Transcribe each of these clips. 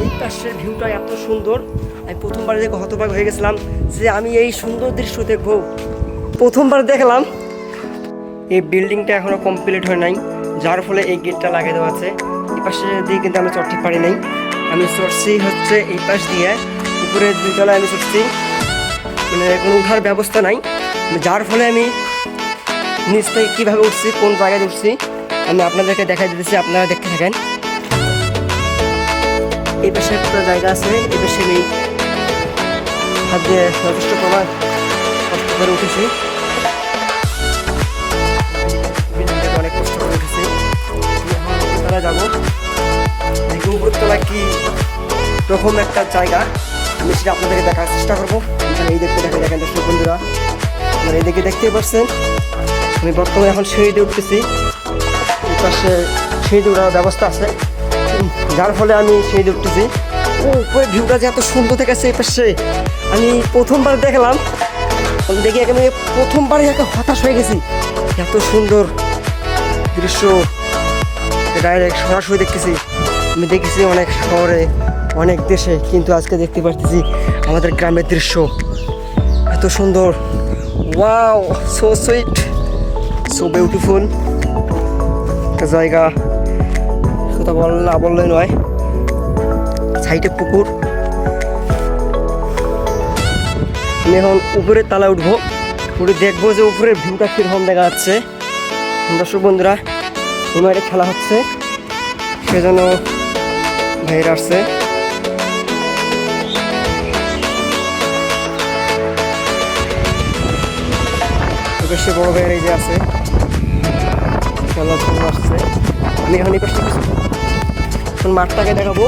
এই পাশের ভিউটা এত সুন্দর। আমি প্রথমবার দেখে হতবাক হয়ে গেছিলাম যে আমি এই সুন্দর দৃশ্য দেখব। প্রথমবার দেখলাম। এই বিল্ডিংটা এখনও কমপ্লিট হয় নাই, যার ফলে এই গেটটা লাগিয়ে দেওয়া আছে। এই পাশে দিয়ে কিন্তু আমি চড়তে পারি নাই। আমি চড়ছি হচ্ছে এই পাশ দিয়ে, উপরে দুইতলায় আমি চড়ছি। মানে কোনো উঠার ব্যবস্থা নাই। যার ফলে আমি নিচ থেকে কীভাবে উঠছি, কোন জায়গায় উঠছি, আমি আপনাদেরকে দেখাই দিতেছি, আপনারা দেখতে থাকেন। এই পাশে একটা জায়গা আছে, এই পাশে আমি হাত দিয়ে যথেষ্ট প্রমাণ কষ্ট করে উঠেছি। অনেক কষ্ট করে উঠেছি। উপরতলা যাব। উপরতলা কি রকম একটা জায়গা। আমি সেটা আপনাদেরকে দেখার চেষ্টা করব। এখানে এই দেখতে দেখে দেখেন দর্শক বন্ধুরা। আপনারা এই দিকে দেখতেই পাচ্ছেন আমি বর্তমানে এখন সিঁড়িতে উঠতেছি। এই পাশে সিঁড়িতে ওঠার ব্যবস্থা আছে। যার ফলে আমি উঠতেছি ও উপরে ভিউটা যে এত সুন্দর দেখাচ্ছে এই পাশে, আমি প্রথমবার দেখলাম। দেখি আমি প্রথমবার একে হতাশ হয়ে গেছি। এত সুন্দর দৃশ্য ডাইরেক্ট সরাসরি দেখতেছি। আমি দেখেছি অনেক শহরে, অনেক দেশে, কিন্তু আজকে দেখতে পারতেছি আমাদের গ্রামের দৃশ্য। এত সুন্দর। Wow so sweet so beautiful একটা জায়গা। কথা বল, না বললে নয়। সাইডে পুকুর। আমি এখন উপরের তালা উঠবো। উঠে দেখব যে উপরের ভিউটা কীরকম দেখা যাচ্ছে। দর্শক বন্ধুরা মাঠে খেলা হচ্ছে। সেজন্য ভাইয়ের আসছে। বড় ভাইয়ের এই যে আছে। খেলাধুলা আসছে। আমি এখন এই পাশে এখন মাঠটাকে দেখাবো।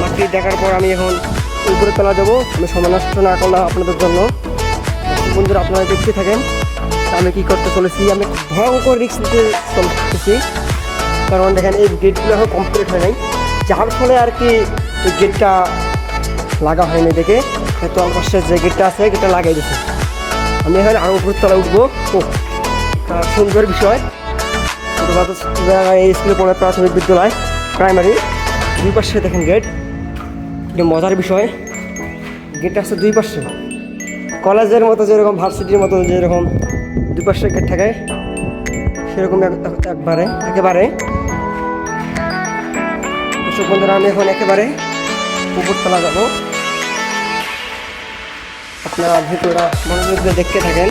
মাঠটি দেখার পর আমি এখন উপরে তোলা যাব। আমি সময় না করলাম আপনাদের জন্য। বন্ধুরা, আপনারা দেখতে থাকেন আমি কি করতে চলেছি। আমি ভয়ঙ্কর রিক্স নিতে চলতেছি কারণ দেখেন, এই গেটগুলো এখন কমপ্লিট হয় নাই। যার ফলে আর কি এই গেটটা লাগা হয়নি দেখে। তো আমার পাশে যে গেটটা আছে গেটটা লাগাই দিচ্ছে আমি এখানে আরও উপর তলা উঠবো। ও সুন্দর বিষয়। এই স্কুলে পড়ে প্রাথমিক বিদ্যালয়। প্রাইমারি দুই পাশে দেখেন গেট এটা মজার বিষয়। গেটটা আছে দুই পাশে। কলেজের মতো যেরকম, ভার্সিটির মতো যেরকম, দুই পাশে গেট থাকে, সেরকম এক- এক- একবারে, একেবারে। দর্শক বন্ধুরা, আমি এখন একেবারে উপরতলা যাব। আপনারা ভিডিওটা মনোযোগ দিয়ে দেখতে থাকেন।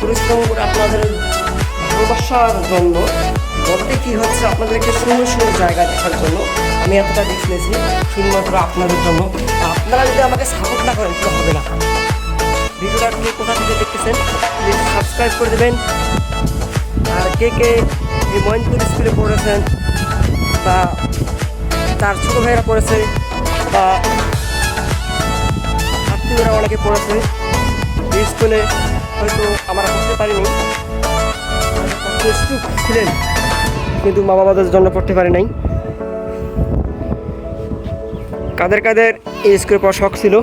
পরিশ্রম করে আপনাদের ভালোবাসার জন্য। বলতে কি হচ্ছে আপনাদেরকে সুন্দর সুন্দর জায়গা দেখার জন্য? আমি এতটা নিয়েছি শুধুমাত্র আপনাদের জন্য। আপনারা যদি আমাকে সাপোর্ট না করেন, তাহলে হবে না। ভিডিওটা কে কোথা থেকে দেখতেছেন প্লিজ সাবস্ক্রাইব করে দেবেন। আর কে কে এই ময়নপুর স্কুলে পড়েছেন, বা তার ছোটো ভাইয়েরা পড়েছে, বা আত্মীয়রা অনেকে পড়েছে, এই স্কুলে হয়তো আমরা পড়তে পারিনি। ছিলেন, কিন্তু মা বাবাদের জন্য পড়তে পারে নাই। কাদের কাদের এই স্কুলে পড়ার শখ ছিল,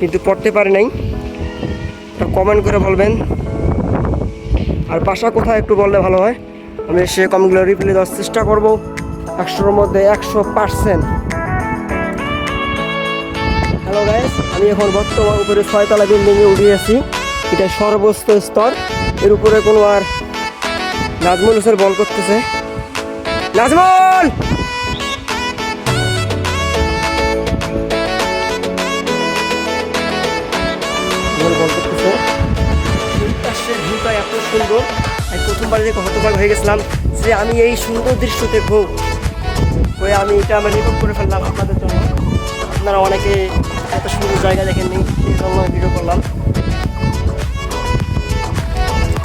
কিন্তু পড়তে পারে নাই। কমেন্ট করে বলবেন। আর বাসা কোথায় একটু বললে ভালো হয়। আমি সে কমেন্টগুলো রিপ্লাই দেওয়ার চেষ্টা করব। একশোর মধ্যে একশো পার্সেন্ট হ্যালো গাইস আমি এখন বর্তমান উপরে ছয়তলা বিল্ডিংয়ে উঠে আছি। এটা সর্বোচ্চ স্তর। এর উপরে কোনো আর নাজমুল হোসেন বল করতেছে। নাজমুল! এত সুন্দর। হয়ে গেছিলাম যে আমি এই সুন্দর আমি এটা করে ফেললাম আপনারা অনেকে এত সুন্দর জায়গা দেখেননি, এই জন্য ভিডিও করলাম।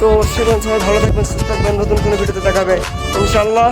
তো সেখানে সবাই ভালো থাকবেন সুস্থ থাকবেন নতুন কোনো ভিডিওতে দেখাবে। ইনশাল্লাহ